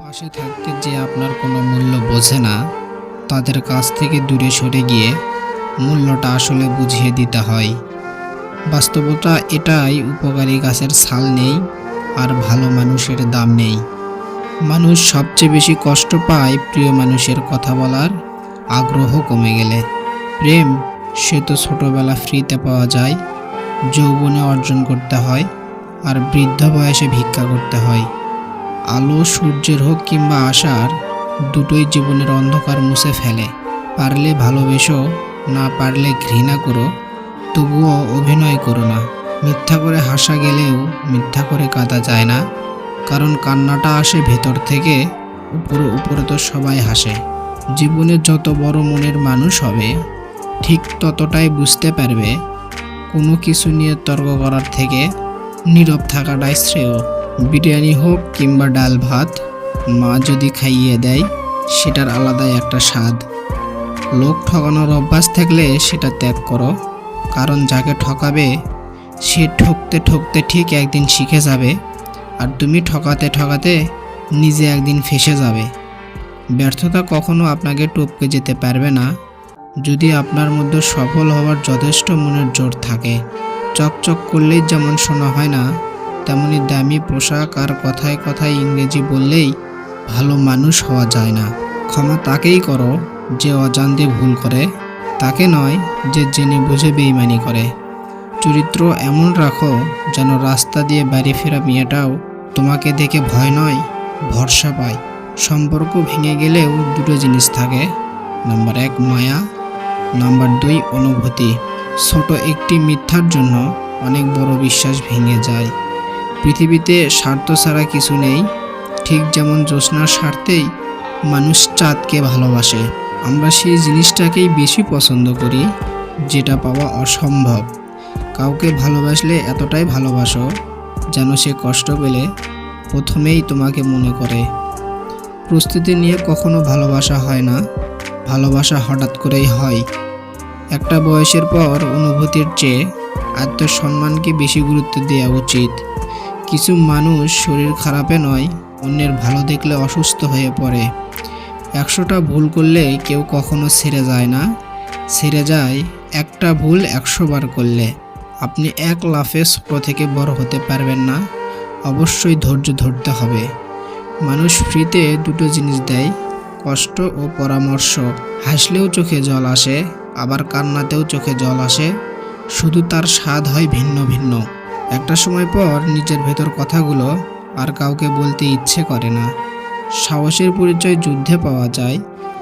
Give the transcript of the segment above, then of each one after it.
পাশে থাকতে যে আপনার কোনো মূল্য বোঝে না, তাদের কাছ থেকে দূরে সরে গিয়ে মূল্যটা আসলে বুঝিয়ে দিতে হয়। বাস্তবতা এটাই, উপকারী গাছের ছাল নেই আর ভালো মানুষের দাম নেই। মানুষ সবচেয়ে বেশি কষ্ট পায় প্রিয় মানুষের কথা বলার, আগ্রহ কমে গেলে। প্রেম, সে তো ছোটোবেলা ফ্রিতে পাওয়া যায়, যৌবনে অর্জন করতে হয় আর বৃদ্ধ বয়সে ভিক্ষা করতে হয়। আলো, সূর্যের হোক কিংবা আশার, দুটোই জীবনের অন্ধকার মুছে ফেলে। পারলে ভালোবেসো, না পারলে ঘৃণা করো, তবুও অভিনয় করো না। মিথ্যা করে হাসা গেলেও মিথ্যা করে কাঁদা যায় না। কারণ কান্নাটা আসে ভেতর থেকে, উপরে উপরে তো সবাই হাসে। জীবনে যত বড় মনের মানুষ হবে, ঠিক ততটাই বুঝতে পারবে, কোনো কিছু নিয়ে তর্ক করার থেকে নীরব থাকাটাই শ্রেয়। বিরিয়ানি হোক কিংবা ডাল ভাত, মা যদি খাইয়ে দেয়, সেটার আলাদাই একটা স্বাদ। লোক ঠকানোর অভ্যাস থাকলে সেটা ত্যাগ করো, কারণ যাকে ঠকাবে, সে ঠকতে ঠকতে ঠিক একদিন শিখে যাবে, আর তুমি ঠকাতে ঠকাতে নিজে একদিন ফেসে যাবে। ব্যর্থতা কখনো আপনাকে টপকে যেতে পারবে না। যদি আপনার মধ্যে সফল হওয়ার যথেষ্ট মনের জোর থাকে, চকচক করলেই যেমন শোনা হয় না তেমনি দামি পোশাক আর কথায় কথায় ইংরেজি বললেই ভালো মানুষ হওয়া যায় না। ক্ষমা তাকেই করো, যে অজান্তে ভুল করে। তাকে নয়, যে জেনে বুঝে বেইমানি করে। চরিত্র এমন রাখো, যেন রাস্তা দিয়ে বাড়ি ফেরা মেয়েটাও তোমাকে দেখে ভয় নয়, ভরসা পায়। সম্পর্ক ভেঙে গেলেও দুটো জিনিস থাকে। নাম্বার এক, মায়া। নাম্বার দুই, অনুভূতি। ছোট একটি মিথ্যার জন্য অনেক বড় বিশ্বাস ভেঙে যায়। পৃথিবীতে স্বার্থ ছাড়া কিছু নেই। ঠিক যেমন জ্যোৎস্নার স্বার্থেই মানুষ চাঁদকে ভালোবাসে। আমরা সেই জিনিসটাকেই বেশি পছন্দ করি, যেটা পাওয়া অসম্ভব। কাউকে ভালোবাসলে এতটাই ভালোবাসো, যেন সে কষ্ট পেলে প্রথমেই তোমাকে মনে করে। প্রস্তুতি নিয়ে কখনো ভালোবাসা হয় না। ভালোবাসা হঠাৎ করেই হয়। একটা বয়সের পর অনুভূতির চেয়ে আত্মসম্মানকে বেশি গুরুত্ব দেওয়া উচিত। কিছু মানুষ শরীর খারাপে নয়, অন্যের ভালো দেখলে অসুস্থ হয়ে পড়ে। একশোটা ভুল করলে কেউ কখনো ছেড়ে যায় না। ছেড়ে যায়, একটা ভুল একশো বার করলে। আপনি এক লাফে ছোট থেকে বড় হতে পারবেন না। অবশ্যই ধৈর্য ধরতে হবে। মানুষ ফ্রিতে দুটো জিনিস দেয়, কষ্ট ও পরামর্শ। হাসলেও চোখে জল আসে, আবার কান্নাতেও চোখে জল আসে। শুধু তার স্বাদ হয় ভিন্ন ভিন্ন। একটা সময় পর নিজের ভেতর কথাগুলো আর কাউকে বলতে ইচ্ছে করে না। সাহসের পরিচয় যুদ্ধে পাওয়া যায়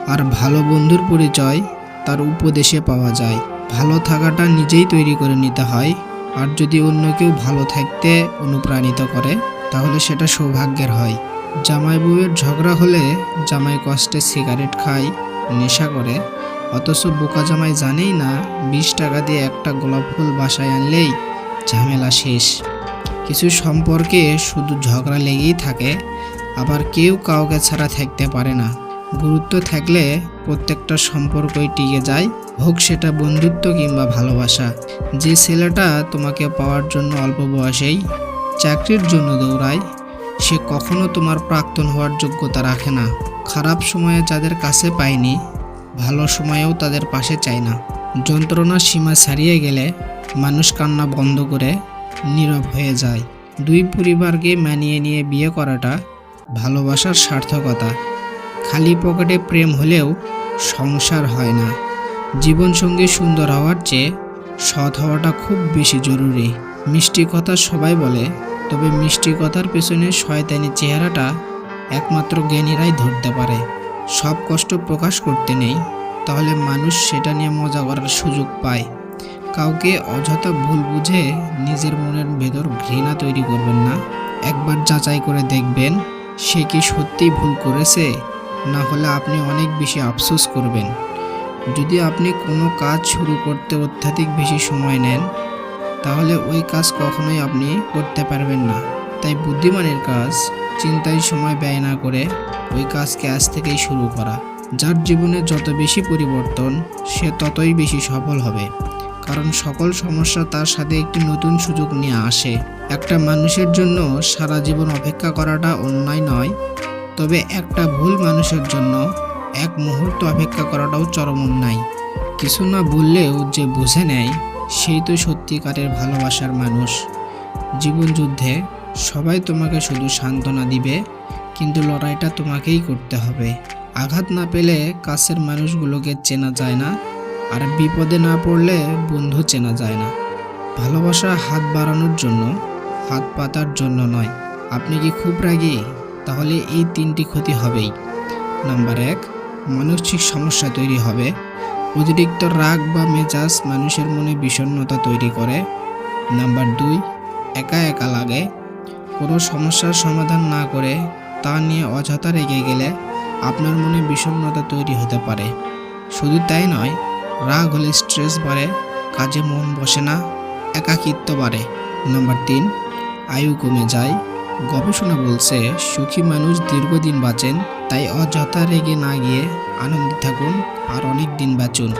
আর ভালো বন্ধুর পরিচয় তার উপদেশে পাওয়া যায়। ভালো থাকাটা নিজেই তৈরি করে নিতে হয়, আর যদি অন্য কেউ ভালো থাকতে অনুপ্রাণিত করে, তাহলে সেটা সৌভাগ্যের হয়। জামাই বউয়ের ঝগড়া হলে জামাই কষ্টে সিগারেট খায়, নেশা করে। অথচ বোকা জামাই জানেই না, বিশ টাকা দিয়ে একটা গোলাপ ফুল বাসায় আনলেই ঝামেলা শেষ। কিছু সম্পর্কে শুধু ঝগড়া লেগেই থাকে, আবার কেউ কাউকে ছাড়া থাকতে পারে না। গুরুত্ব থাকলে প্রত্যেকটা সম্পর্কই টিকে যায়, হোক সেটা বন্ধুত্ব কিংবা ভালোবাসা। যে ছেলেটা তোমাকে পাওয়ার জন্য অল্প বয়সেই চাকরির জন্য দৌড়ায়, সে কখনো তোমার প্রাক্তন হওয়ার যোগ্যতা রাখে না। খারাপ সময়ে যাদের কাছে পায়নি, ভালো সময়েও তাদের পাশে চায় না। যন্ত্রণার সীমা ছাড়িয়ে গেলে মানুষ কান্না বন্ধ করে নীরব হয়ে যায়। দুই পরিবারকে মানিয়ে নিয়ে বিয়ে করাটা ভালোবাসার সার্থকতা। খালি পকেটে প্রেম হলেও সংসার হয় না। জীবনসঙ্গী সুন্দর হওয়ার চেয়ে সৎ হওয়াটা খুব বেশি জরুরি। মিষ্টি কথা সবাই বলে, তবে মিষ্টি কথার পেছনে শয়তানি চেহারাটা একমাত্র জ্ঞানীরাই ধরতে পারে। সব কষ্ট প্রকাশ করতে নেই, তাহলে মানুষ সেটা নিয়ে মজা করার সুযোগ পায়। কাউকে অযথা ভুল বুঝে নিজের মনের ভেতর ঘৃণা তৈরি করবেন না। একবার যাচাই করে দেখবেন সে কি সত্যিই ভুল করেছে, না হলে আপনি অনেক বেশি আফসোস করবেন। যদি আপনি কোনো কাজ শুরু করতে অত্যাধিক বেশি সময় নেন, তাহলে ওই কাজ কখনোই আপনি করতে পারবেন না। তাই বুদ্ধিমানের কাজ, চিন্তায় সময় ব্যয় না করে ওই কাজকে আজ থেকেই শুরু করা। যার জীবনে যত বেশি পরিবর্তন, সে ততই বেশি সফল হবে। কারণ সকল সমস্যা তার সাথে একটি নতুন সুযোগ নিয়ে আসে। একটা মানুষের জন্য সারা জীবন অপেক্ষা করাটা অন্যায় নয়, তবে একটা ভুল মানুষের জন্য এক মুহূর্ত অপেক্ষা করাটাও চরম অন্যায়। কিছু না বললেও যে বুঝে নেয়, সেই তো সত্যিকারের ভালোবাসার মানুষ। জীবন যুদ্ধে সবাই তোমাকে শুধু সান্ত্বনা দিবে, কিন্তু লড়াইটা তোমাকেই করতে হবে। আঘাত না পেলে কাছের মানুষগুলোকে চেনা যায় না আর বিপদে না পড়লে বন্ধু চেনা যায় না। ভালোবাসা হাত বাড়ানোর জন্য, হাত পাতার জন্য নয়। আপনি কি খুব রাগী? তাহলে এই তিনটি ক্ষতি হবেই। নাম্বার এক, মানসিক সমস্যা তৈরি হবে। অতিরিক্ত রাগ বা মেজাজ মানুষের মনে বিষণ্ণতা তৈরি করে। নাম্বার দুই, একা একা লাগে। কোনো সমস্যার সমাধান না করে তা নিয়ে অযথা রেগে গেলে আপনার মনে বিষণ্ণতা তৈরি হতে পারে। শুধু তাই নয় রাগ হলে স্ট্রেস বাড়ে, কাজে মন বসে না, একাকিত্ব বাড়ে। নম্বর তিন, আয়ু কমে যায়। গবেষণা বলছে, সুখী মানুষ দীর্ঘদিন বাঁচেন, তাই অযথা রেগে না গিয়ে আনন্দে থাকুন আর অনেক দিন বাঁচুন।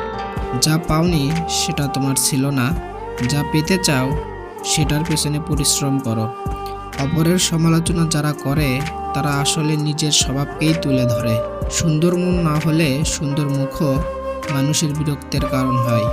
যা পাওনি, সেটা তোমার ছিল না। যা পেতে চাও, সেটার পেছনে পরিশ্রম করো। অপরের সমালোচনা যারা করে, তারা আসলে নিজের স্বভাবকেই তুলে ধরে। সুন্দর মন না হলে সুন্দর মুখও মানুষের বিরক্তের কারণ হয়।